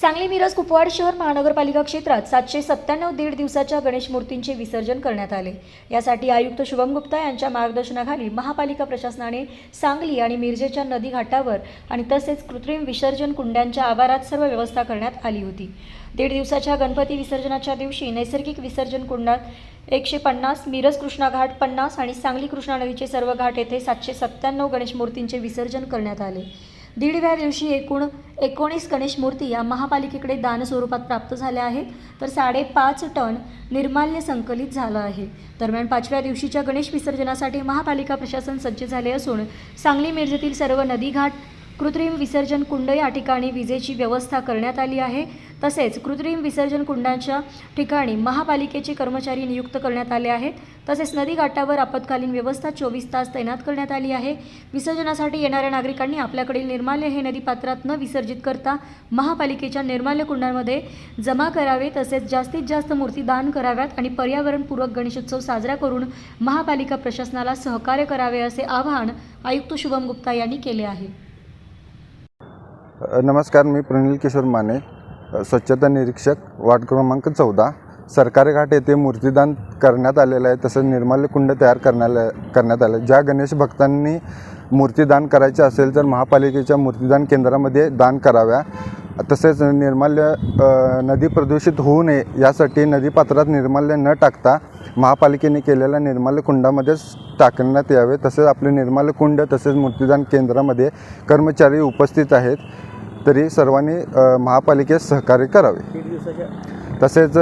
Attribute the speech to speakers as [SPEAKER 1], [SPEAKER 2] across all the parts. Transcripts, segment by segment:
[SPEAKER 1] सांगली मिरज कुपवाड शहर महानगरपालिका क्षेत्रात सातशे सत्त्याण्णव दीड दिवसाच्या गणेश मूर्तींचे विसर्जन करण्यात आले. यासाठी आयुक्त शुभम गुप्ता यांच्या मार्गदर्शनाखाली महापालिका प्रशासनाने सांगली आणि मिरजेच्या नदी घाटावर आणि तसेच कृत्रिम विसर्जन कुंड्यांच्या आवारात सर्व व्यवस्था करण्यात आली होती. दीड दिवसाच्या गणपती विसर्जनाच्या दिवशी नैसर्गिक विसर्जन कुंडात एकशे पन्नास मिरज कृष्णा घाट पन्नास आणि सांगली कृष्णा नदीचे सर्व घाट येथे सातशे सत्त्याण्णव गणेश मूर्तींचे विसर्जन करण्यात आले. दीडव्या दिवशी एकूण एकोणीस गणेश मूर्ती या महापालिकेकडे दान स्वरूपात प्राप्त झाल्या आहेत तर साडेपाच टन निर्माल्य संकलित झालं आहे. दरम्यान पाचव्या दिवशीच्या गणेश विसर्जनासाठी महापालिका प्रशासन सज्ज झाले असून सांगली मिरजेतील सर्व नदीघाट कृत्रिम विसर्जन कुंड या ठिकाणी विजेची व्यवस्था करण्यात आली आहे. तसेच कृत्रिम विसर्जन कुंडांच्या ठिकाणी महापालिकेचे कर्मचारी नियुक्त करण्यात आले आहेत. तसेच नदीघाटावर आपत्कालीन व्यवस्था चोवीस तास तैनात करण्यात आली आहे. विसर्जनासाठी येणाऱ्या नागरिकांनी आपल्याकडील निर्माल्य हे नदीपात्रात न विसर्जित करता महापालिकेच्या निर्माल्य कुंडांमध्ये जमा करावे तसेच जास्तीत जास्त मूर्ती दान कराव्यात आणि पर्यावरणपूरक गणेशोत्सव साजरा करून महापालिका प्रशासनाला सहकार्य करावे असे आवाहन आयुक्त शुभम गुप्ता यांनी केले आहे.
[SPEAKER 2] नमस्कार मी प्रनिल किशोर माने स्वच्छता निरीक्षक वार्ड क्रमांक चौदा. सरकारी घाट येथे मूर्तीदान करण्यात आलेलं आहे तसंच निर्माल्य कुंड तयार करण्याला करण्यात आलं. ज्या गणेश भक्तांनी मूर्तीदान करायचे असेल तर महापालिकेच्या मूर्तीदान केंद्रामध्ये दान कराव्या. तसेच निर्माल्य नदी प्रदूषित होऊ नये यासाठी नदीपात्रात निर्माल्य न टाकता महापालिकेने केलेल्या निर्माल्य कुंडामध्येच टाकण्यात यावे. तसेच आपले निर्माल्य कुंड तसेच मूर्तीदान केंद्रामध्ये कर्मचारी उपस्थित आहेत तरी सर्वांनी महापालिकेत महापालिकेस सहकार्य करावे. तसेच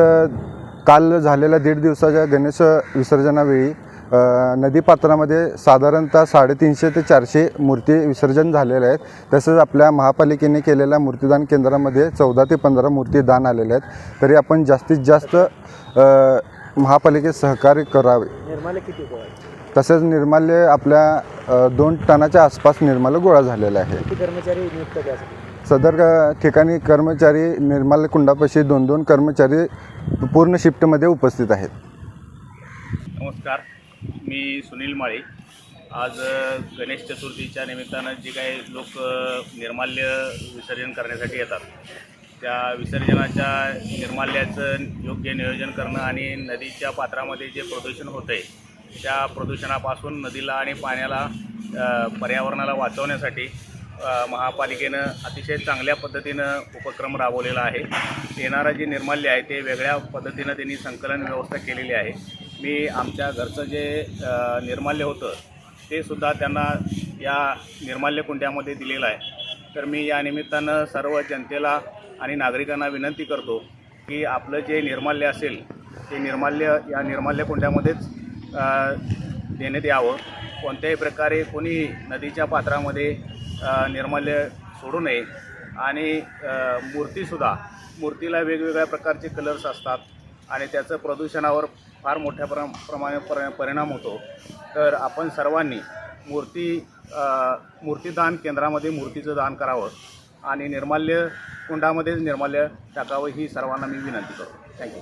[SPEAKER 2] काल झालेल्या दीड दिवसाच्या गणेश विसर्जनावेळी नदीपात्रामध्ये साधारणतः साडेतीनशे ते चारशे मूर्ती विसर्जन झालेले आहेत. तसेच आपल्या महापालिकेने केलेल्या मूर्तीदान केंद्रामध्ये चौदा ते पंधरा मूर्ती दान आलेल्या आहेत. तरी आपण जास्तीत जास्त महापालिकेत सहकार्य करावे.
[SPEAKER 3] निर्माल्य किती गोळा
[SPEAKER 2] तसेच निर्माल्य आपल्या दोन टनाच्या आसपास निर्माल्य गोळा झालेला आहे
[SPEAKER 3] किती कर्मचारी
[SPEAKER 2] सदर ठिकाणी कर्मचारी निर्माल्य कुंडापाशी दोन दोन कर्मचारी पूर्ण शिफ्टमध्ये उपस्थित आहेत.
[SPEAKER 4] नमस्कार. मी सुनील माळी. आज गणेश चतुर्थीच्या निमित्तानं जे काही लोक निर्माल्य विसर्जन करण्यासाठी येतात त्या विसर्जनाच्या निर्माल्याचं योग्य नियोजन करणं आणि नदीच्या पात्रामध्ये जे प्रदूषण होतं आहे त्या प्रदूषणापासून नदीला आणि पाण्याला पर्यावरणाला वाचवण्यासाठी महापालिकेनं अतिशय चांगल्या पद्धतीनं उपक्रम राबवलेला आहे. येणारं जे निर्माल्य आहे ते वेगळ्या पद्धतीनं त्यांनी संकलन व्यवस्था केलेली आहे. मी आमच्या घरचं जे निर्माल्य होतं ते सुद्धा त्यांना या निर्माल्य कुंड्यामध्ये दिलेलं आहे. तर मी या निमित्तानं सर्व जनतेला आणि नागरिकांना विनंती करतो की आपलं जे निर्माल्य असेल ते निर्माल्य या निर्माल्य कुंड्यामध्येच देण्यात यावं. कोणत्याही प्रकारे कोणी नदीच्या पात्रामध्ये निर्माल्य सोडू नये. आणि मूर्तीसुद्धा मूर्तीला वेगवेगळ्या प्रकारचे कलर्स असतात. आणि त्याचं प्रदूषणावर फार मोठ्या प्र प्रमाणे पर परिणाम होतो. तर आपण सर्वांनी मूर्ती मूर्तीदान केंद्रामध्ये मूर्तीचं दान करावं आणि निर्माल्य कुंडामध्येच निर्माल्य टाकावं ही सर्वांना मी विनंती करतो. थँक्यू